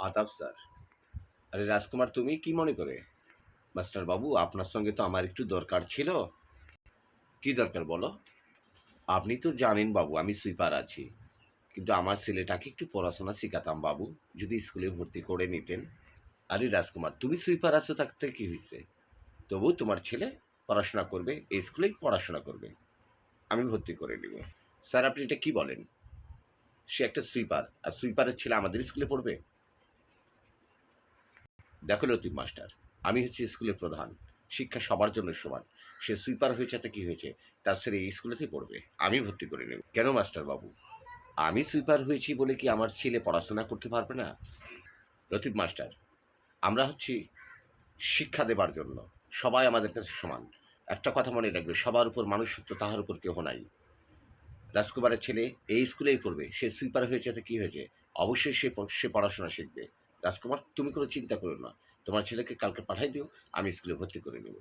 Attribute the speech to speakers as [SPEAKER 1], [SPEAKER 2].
[SPEAKER 1] আদাব, স্যার। আরে রাজকুমার, তুমি কি মনে করে? মাস্টার বাবু, আপনার সঙ্গে তো আমার একটু দরকার ছিল। কি দরকার বলো? আপনি তো জানেন বাবু, আমি সুইপার আছি। কিন্তু আমার ছেলেটাকে একটু পড়াশোনা শেখাতাম বাবু, যদি স্কুলে ভর্তি করে নিতেন। আরে রাজকুমার, তুমি সুইপার আছো থাকতে কি হয়েছে? তবু তোমার ছেলে পড়াশোনা করবে, এই স্কুলেই পড়াশোনা করবে। আমি ভর্তি করে নেব। স্যার, আপনি এটা কি বলেন? সে একটা সুইপার, আর সুইপারের ছেলে আমাদের স্কুলে পড়বে? দেখো লতিফ মাস্টার, আমি হচ্ছে স্কুলের প্রধান, শিক্ষা সবার জন্য সমান। সে সুইপার হয়েছে তাতে কি হয়েছে? তার ছেলে এই স্কুলেতেই পড়বে, আমি ভর্তি করে নেব। কেন মাস্টার বাবু? আমি সুইপার হয়েছি বলে কি আমার ছেলে পড়াশোনা করতে পারবে না? লতিফ মাস্টার, আমরা হচ্ছি শিক্ষা দেবার জন্য, সবাই আমাদের কাছে সমান। একটা কথা মনে রাখবে, সবার উপর মানুষ সত্য তাহার উপর কেহ নাই। রাজকুমারের ছেলে এই স্কুলেই পড়বে, সে সুইপার হয়েছে, তো কি হয়েছে? অবশ্যই সে সে পড়াশোনা শিখবে। রাজকুমার, তুমি কোনো চিন্তা করো না। তোমার ছেলেকে কালকে পাঠাই দিও, আমি স্কুলে ভর্তি করে নেব।